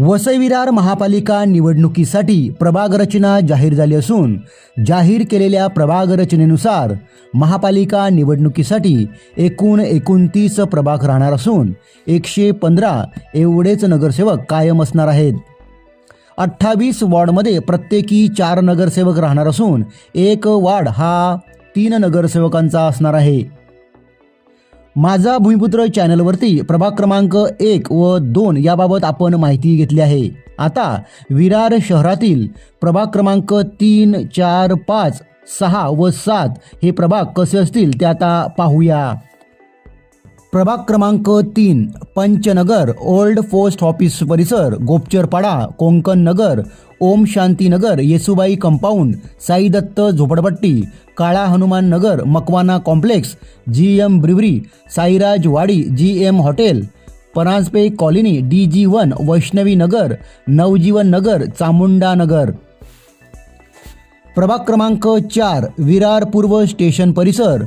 वसई विरार महापालिका निवडणुकीसाठी प्रभाग रचना जाहीर झाली असून जाहीर केलेल्या प्रभाग रचनेनुसार महापालिका निवडणुकीसाठी एकूण एकोणतीस प्रभाग राहणार असून एकशे पंधरा एवढेच नगरसेवक कायम असणार आहेत. अठ्ठावीस वॉर्डमध्ये प्रत्येकी चार नगरसेवक राहणार असून एक वॉर्ड हा तीन नगरसेवकांचा असणार आहे. माझा भूमिपुत्र चॅनलवरती प्रभाग क्रमांक एक व दोन याबाबत आपण माहिती घेतली आहे. आता विरार शहरातील प्रभाग क्रमांक तीन चार पाच सहा व सात हे प्रभाग कसे असतील ते आता पाहूया. प्रभाग क्रमांक तीन पंचनगर ओल्ड पोस्ट ऑफिस परिसर गोपचरपाडा कोंकण नगर ओम शांती नगर येसुबाई कंपाऊंड साईदत्त झोपडपट्टी Kala Hanuman Nagar Makwana complex G M brewery Sairaj Wadi G M hotel Paranjape colony D G one Vaishnavi Nagar Navjeevan Nagar Chamunda Nagar. प्रभाग क्रमांक चार विरार पूर्व स्टेशन परिसर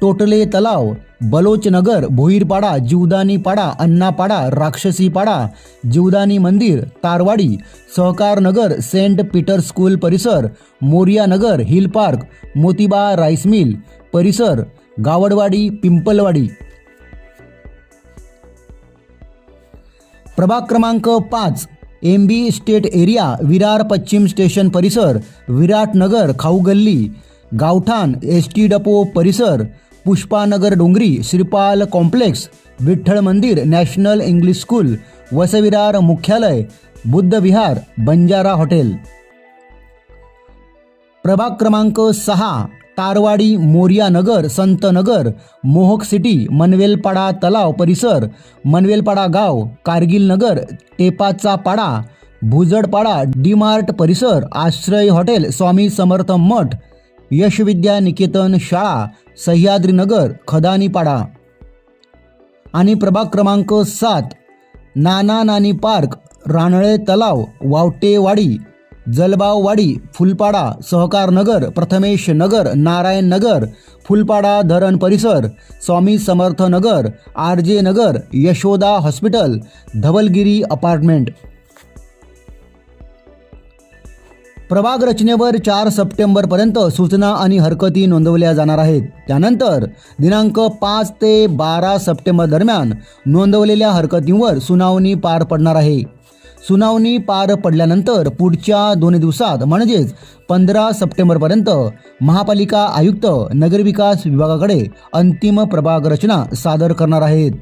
टोटले तलाव, बलोच नगर, भोईरपाडा, जीवदानी पाडा अण्णापाडा राक्षसी पाडा, जीवदानी मंदिर, तारवाडी, Sahakar Nagar, Saint Peter school परिसर, Moriya Nagar, hill park, Motiba rice mill परिसर, गावडवाडी, पिंपलवाडी. प्रभाग क्रमांक पाच, M B state area, Virar पश्चिम स्टेशन परिसर, विराट नगर खाऊ गल्ली गावठाण, एस टी डपो परिसर पुष्पानगर डोंगरी श्रीपाल कॉम्प्लेक्स विठ्ठल मंदिर नॅशनल इंग्लिश स्कूल वसविरार मुख्यालय बुद्ध विहार बंजारा हॉटेल. प्रभाग क्रमांक सहा तारवाडी मोरिया नगर संत नगर मोहक सिटी मनवेलपाडा तलाव परिसर मनवेलपाडा गाव कारगिल नगर टेपाचा पाडा भुजडपाडा डीमार्ट परिसर आश्रय हॉटेल स्वामी समर्थ मठ यशविद्या निकेतन शाळा सह्याद्रीनगर खदानीपाडा. आणि प्रभाग क्रमांक सात नाना नानी पार्क रानळे तलाव वावटेवाडी जलबाववाडी फुलपाडा सहकार नगर प्रथमेश नगर नारायण नगर फुलपाडा धरण परिसर स्वामी Samarth Nagar R J Nagar Yashoda hospital Dhavalgiri apartment. प्रभाग रचनेवर चार सप्टेंबरपर्यंत सूचना आणि हरकती नोंदवल्या जाणार आहेत. त्यानंतर दिनांक पाच ते बारा सप्टेंबर दरम्यान नोंदवलेल्या हरकतींवर सुनावणी पार पडणार आहे. सुनावणी पार पडल्यानंतर पुढच्या दोन दिवसात म्हणजेच पंधरा सप्टेंबरपर्यंत महापालिका आयुक्त नगरविकास विभागाकडे अंतिम प्रभाग रचना सादर करणार आहेत.